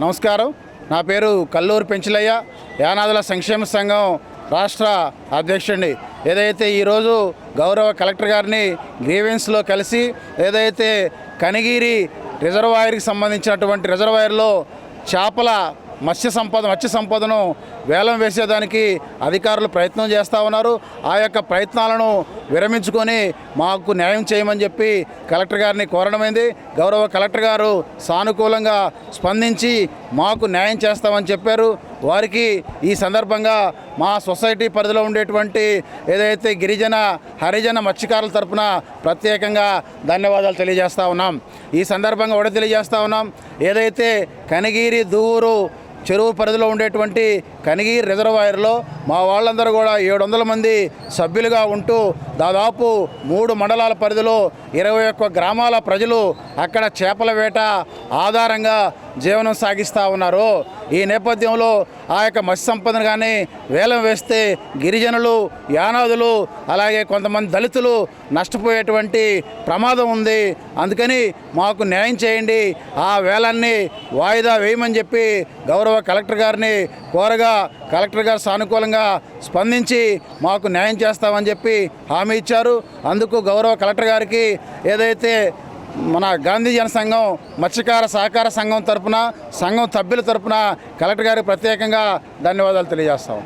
నమస్కారం. నా పేరు కల్లూరు పెంచులయ్య. యానాదుల సంక్షేమ సంఘం రాష్ట్ర అధ్యక్షుడిని. ఏదైతే ఈరోజు గౌరవ కలెక్టర్ గారిని గ్రీవెన్స్లో కలిసి ఏదైతే కనిగిరి రిజర్వాయర్కి సంబంధించినటువంటి రిజర్వాయర్లో చేపల మత్స్య సంపద మత్స్య సంపదను వేలం వేసేదానికి అధికారులు ప్రయత్నం చేస్తూ ఉన్నారు. ఆ యొక్క ప్రయత్నాలను విరమించుకొని మాకు న్యాయం చేయమని చెప్పి కలెక్టర్ గారిని కోరడమైంది గౌరవ కలెక్టర్ గారు సానుకూలంగా స్పందించి మాకు న్యాయం చేస్తామని చెప్పారు. వారికి ఈ సందర్భంగా మా సొసైటీ పరిధిలో ఉండేటువంటి ఏదైతే గిరిజన హరిజన మత్స్యకారుల తరపున ప్రత్యేకంగా ధన్యవాదాలు తెలియజేస్తా ఉన్నాం. ఈ సందర్భంగా కూడా తెలియజేస్తా ఉన్నాం. ఏదైతే కనిగిరి దూరు చెరువు పరిధిలో ఉండేటువంటి కనిగిరి రిజర్వాయర్లో మా వాళ్ళందరూ కూడా ఏడు వందల మంది సభ్యులుగా ఉంటూ దాదాపు మూడు మండలాల పరిధిలో ఇరవై ఒక్క గ్రామాల ప్రజలు అక్కడ చేపల వేట ఆధారంగా జీవనం సాగిస్తూ ఉన్నారు. ఈ నేపథ్యంలో ఆ యొక్క మత్స్య సంపదను కానీ వేలం వేస్తే గిరిజనులు యానాదులు అలాగే కొంతమంది దళితులు నష్టపోయేటువంటి ప్రమాదం ఉంది. అందుకని మాకు న్యాయం చేయండి. ఆ వేలాన్ని వాయిదా వేయమని చెప్పి గౌరవ కలెక్టర్ గారిని కోరగా కలెక్టర్ గారు సానుకూలంగా స్పందించి మాకు న్యాయం చేస్తామని చెప్పి హామీ ఇచ్చారు. అందుకు గౌరవ కలెక్టర్ గారికి ఏదైతే మన గాంధీ జనసంఘం మత్స్యకార సహకార సంఘం తరపున సంఘం సభ్యుల తరపున కలెక్టర్ గారికి ప్రత్యేకంగా ధన్యవాదాలు తెలియజేస్తాం.